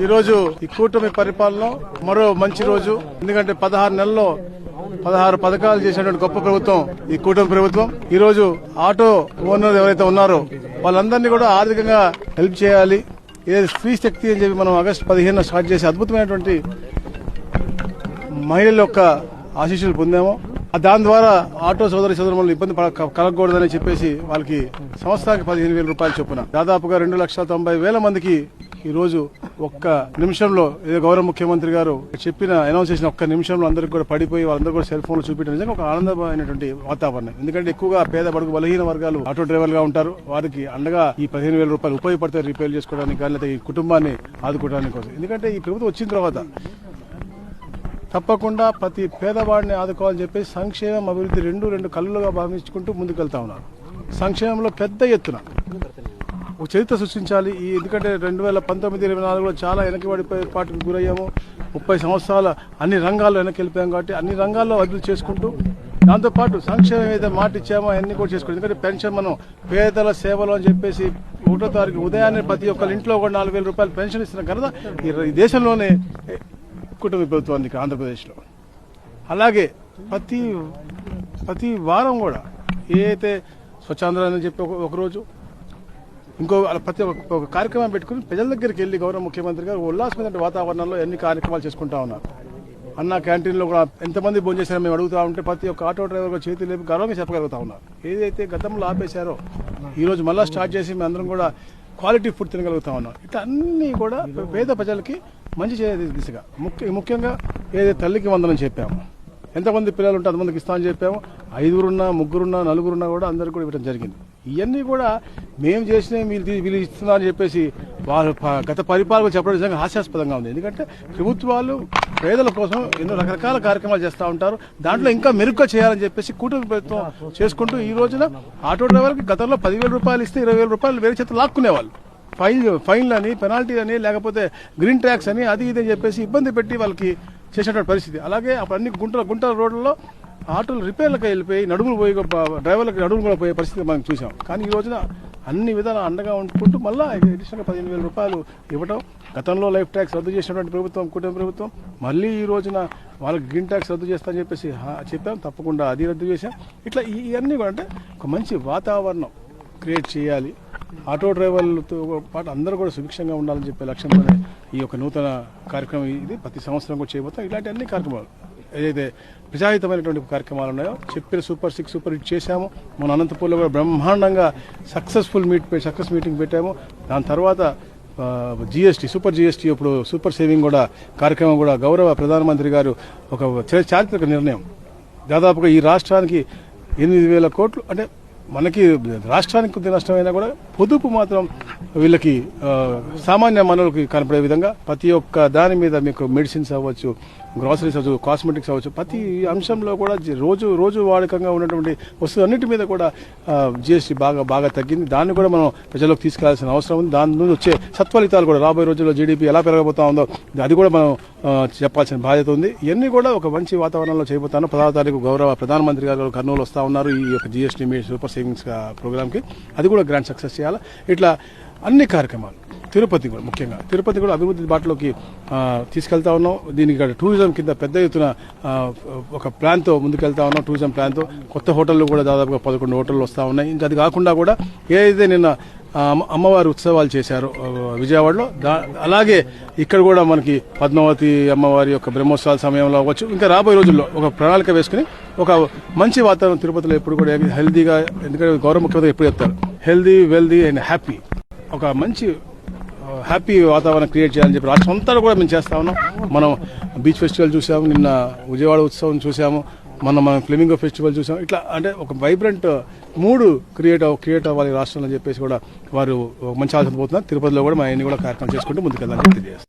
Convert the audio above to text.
ఈ రోజు ఈ కూటమి పరిపాలన మరో మంచి రోజు. ఎందుకంటే పదహారు నెలల్లో పదహారు పథకాలు చేసినటువంటి గొప్ప ప్రభుత్వం ఈ కూటమి ప్రభుత్వం. ఈ రోజు ఆటో ఓనర్ ఎవరైతే ఉన్నారో వాళ్ళందరినీ కూడా ఆర్థికంగా హెల్ప్ చేయాలి. ఏదైతే స్త్రీ శక్తి అని చెప్పి మనం ఆగస్టు పదిహేను స్టార్ట్ చేసి అద్భుతమైనటువంటి మహిళల యొక్క ఆశీస్సులు పొందాము. దాని ద్వారా ఆటో సోదరి సోదరులు ఇబ్బంది కలగకూడదని చెప్పేసి వాళ్ళకి సంవత్సరానికి పదిహేను వేల రూపాయలు చొప్పున. దాదాపుగా రెండు లక్షల తొంభై వేల మందికి ఈరోజు ఒక్క నిమిషంలో ఏదో గౌరవ ముఖ్యమంత్రి గారు చెప్పిన అనౌన్స్ చేసిన ఒక్క నిమిషంలో అందరికి కూడా పడిపోయి వాళ్ళందరూ కూడా సెల్ ఫోన్లు చూపించడం నిజంగా ఒక ఆనందమైనటువంటి వాతావరణం. ఎందుకంటే ఎక్కువగా పేద బడుగు బలహీన వర్గాలు ఆటో డ్రైవర్లుగా ఉంటారు. వారికి అండగా ఈ పదిహేను వేల రూపాయలు ఉపయోగపడతాయి రిపేర్ చేసుకోవడానికి కానీ లేదా ఈ కుటుంబాన్ని ఆదుకోవడానికి కోసం. ఎందుకంటే ఈ ప్రభుత్వం వచ్చిన తర్వాత తప్పకుండా ప్రతి పేదవాడిని ఆదుకోవాలని చెప్పి సంక్షేమం అభివృద్ధి రెండు రెండు కళ్ళుగా భావించుకుంటూ ముందుకెళ్తా ఉన్నారు. సంక్షేమంలో పెద్ద ఎత్తున ఒక చరిత్ర సృష్టించాలి. ఈ ఎందుకంటే రెండు వేల పంతొమ్మిది ఇరవై నాలుగులో చాలా వెనకబడిపోయే పాటుకు గురయ్యాము. ముప్పై సంవత్సరాల అన్ని రంగాల్లో వెనక్కి వెళ్ళిపోయాం కాబట్టి అన్ని రంగాల్లో అభివృద్ధి చేసుకుంటూ దాంతోపాటు సంక్షేమం ఏదైతే మాట ఇచ్చామో అన్ని కూడా చేసుకుంటాం. ఎందుకంటే పెన్షన్ మనం పేదల సేవలు అని చెప్పేసి ఒకటో తారీఖు ఉదయాన్నే ప్రతి ఒక్కరి ఇంట్లో కూడా నాలుగు వేల రూపాయలు పెన్షన్ ఇస్తున్న కదా ఈ- ఈ దేశంలోనే కుటుంబ ప్రభుత్వానికి ఆంధ్రప్రదేశ్లో. అలాగే ప్రతి ప్రతి వారం కూడా ఏ అయితే స్వచ్ఛాంధ్ర అని చెప్పి ఒకరోజు ఇంకో ప్రతి ఒక్క ఒక కార్యక్రమం పెట్టుకుని ప్రజల దగ్గరికి వెళ్ళి గౌరవ ముఖ్యమంత్రి గారు ఉల్లాసమైన వాతావరణంలో ఎన్ని కార్యక్రమాలు చేసుకుంటా ఉన్నారు. అన్న క్యాంటీన్లో కూడా ఎంతమంది భోజనం మేము అడుగుతా ఉంటే ప్రతి ఒక్క ఆటో డ్రైవర్ చేతి చేతులు లేపి గర్వంగా చెప్పగలుగుతా ఉన్నారు. ఏదైతే గతంలో ఆపేశారో ఈరోజు మళ్ళీ స్టార్ట్ చేసి మేము అందరం కూడా క్వాలిటీ ఫుడ్ తినగలుగుతా ఉన్నాం. ఇట్లా అన్నీ కూడా పేద ప్రజలకి మంచి చేయ దిశగా ముఖ్య ముఖ్యంగా ఏదైతే తల్లికి వందనం చెప్పాము ఎంతమంది పిల్లలు ఉంటే అంతమందికి ఇస్తామని చెప్పాము. ఐదుగురున్నా ముగ్గురున్నా నలుగురున్నా కూడా అందరికి కూడా ఇవ్వడం జరిగింది. ఇవన్నీ కూడా మేము చేసినవి మీరు తీ- వీళ్ళు ఇస్తున్నారని చెప్పేసి వాళ్ళు గత పరిపాలన చెప్పడం నిజంగా హాస్యాస్పదంగా ఉంది. ఎందుకంటే ప్రభుత్వాలు పేదల కోసం ఎన్నో రకరకాల కార్యక్రమాలు చేస్తూ ఉంటారు. దాంట్లో ఇంకా మెరుగ్గా చేయాలని చెప్పేసి కూటమి ప్రభుత్వం చేసుకుంటూ ఈ రోజున ఆటో డ్రైవర్కి గతంలో పదివేల రూపాయలు ఇస్తే ఇరవై వేల రూపాయలు వేరే చేత లాక్కునేవాళ్ళు. ఫైన్ ఫైన్లు అని పెనాల్టీ అని లేకపోతే గ్రీన్ ట్యాక్స్ అని అది ఇది అని చెప్పేసి ఇబ్బంది పెట్టి వాళ్ళకి చేసేటువంటి పరిస్థితి. అలాగే అప్పుడు అన్ని గుంటల గుంటల రోడ్లలో ఆటోలు రిపేర్లకు వెళ్ళిపోయి నడుములు పోయి డ్రైవర్లకు నడుములు కూడా పోయే పరిస్థితి మనం చూసాం కానీ ఈ రోజున అన్ని విధాలు అండగా ఉంటుకుంటూ మళ్ళీ అడిషనల్గా పదిహేను వేల రూపాయలు ఇవ్వడం గతంలో లైఫ్ ట్యాక్స్ రద్దు చేసినటువంటి ప్రభుత్వం కుటుంబ ప్రభుత్వం మళ్ళీ ఈ రోజున వాళ్ళకి గ్రీన్ ట్యాక్స్ రద్దు చేస్తా చెప్పేసి చెప్పాం. తప్పకుండా అది రద్దు చేశాం. ఇట్లా ఈ- ఇవన్నీ కూడా అంటే ఒక మంచి వాతావరణం క్రియేట్ చేయాలి. ఆటో డ్రైవర్లతో పాటు అందరూ కూడా సుభిక్షంగా ఉండాలని చెప్పే లక్ష్యంతోనే ఈ యొక్క నూతన కార్యక్రమం ఇది. ప్రతి సంవత్సరం కూడా చేయబోతాం. ఇలాంటి అన్ని కార్యక్రమాలు ఏదైతే ప్రజాహితమైనటువంటి కార్యక్రమాలు ఉన్నాయో చెప్పిన సూపర్ సిక్స్ సూపర్ హిట్ చేశాము. మన అనంతపూర్లో కూడా బ్రహ్మాండంగా సక్సెస్ఫుల్ మీట్ సక్సెస్ మీటింగ్ పెట్టాము. దాని తర్వాత జిఎస్టీ సూపర్ జిఎస్టీ ఇప్పుడు సూపర్ సేవింగ్ కూడా కార్యక్రమం కూడా గౌరవ ప్రధానమంత్రి గారు ఒక చారిత్రక నిర్ణయం. దాదాపుగా ఈ రాష్ట్రానికి ఎనిమిది వేల కోట్లు అంటే మనకి రాష్ట్రానికి కొద్ది నష్టమైనా కూడా పొదుపు మాత్రం వీళ్ళకి సామాన్య మనులకి కనపడే విధంగా ప్రతి ఒక్క దాని మీద మీకు మెడిసిన్స్ అవ్వచ్చు గ్రాసరీస్ అవ్వచ్చు కాస్మెటిక్స్ అవ్వచ్చు ప్రతి అంశంలో కూడా రోజు రోజు వాడకంగా ఉన్నటువంటి వస్తువులన్నిటి మీద కూడా జిఎస్టీ బాగా బాగా తగ్గింది. దాన్ని కూడా మనం ప్రజలకు తీసుకెళ్ళాల్సిన అవసరం ఉంది. దాని నుంచి వచ్చే సత్ఫలితాలు కూడా రాబోయే రోజుల్లో జీడిపి ఎలా పెరగబోతా ఉందో అది కూడా మనం చెప్పాల్సిన బాధ్యత ఉంది. ఇవన్నీ కూడా ఒక మంచి వాతావరణంలో చేయబోతాను పదహారు తారీఖు గౌరవ ప్రధానమంత్రి గారు కర్నూలు వస్తూ ఉన్నారు ఈ యొక్క జిఎస్టీ మీ సూపర్ సేవింగ్స్ ప్రోగ్రామ్కి. అది కూడా గ్రాండ్ సక్సెస్ చేయాలి? ఇట్లా అన్ని కార్యక్రమాలు తిరుపతి కూడా ముఖ్యంగా. తిరుపతి కూడా అభివృద్ధి బాటలోకి తీసుకెళ్తా ఉన్నాం. దీనికి టూరిజం కింద పెద్ద ఎత్తున ఒక ప్లాన్తో ముందుకెళ్తా ఉన్నాం టూరిజం ప్లాన్తో. కొత్త హోటళ్ళు కూడా దాదాపుగా పదకొండు హోటళ్ళు వస్తూ ఉన్నాయి. ఇంకా అది కాకుండా కూడా ఏదైతే నిన్న అమ్మవారి ఉత్సవాలు చేశారు విజయవాడలో అలాగే ఇక్కడ కూడా మనకి పద్మావతి అమ్మవారి యొక్క బ్రహ్మోత్సవాల సమయంలో అవ్వచ్చు. ఇంకా రాబోయే రోజుల్లో ఒక ప్రణాళిక వేసుకుని ఒక మంచి వాతావరణం తిరుపతిలో ఎప్పుడు కూడా హెల్దీగా ఎందుకంటే గౌరవ ముఖ్యమంత్రి ఎప్పుడు చెప్తారు హెల్దీ వెల్దీ అండ్ హ్యాపీ. ఒక మంచి హ్యాపీ వాతావరణం క్రియేట్ చేయాలని చెప్పి రాష్ట్రం అంతా కూడా మేము చేస్తా ఉన్నాం. మనం బీచ్ ఫెస్టివల్ చూసాము నిన్న విజయవాడ ఉత్సవం చూసాము మనం మనం ఫ్లెమింగో ఫెస్టివల్ చూసాం ఇట్లా అంటే ఒక వైబ్రెంట్ మూడు క్రియేట్ క్రియేట్ అవ్వాలి రాష్ట్రంలో చెప్పేసి కూడా వారు మంచి ఆలోచన పోతున్నారు. తిరుపతిలో కూడా మా అన్ని కూడా కార్యక్రమం చేసుకుంటూ ముందుకెళ్ళాలని తెలియజేస్తాం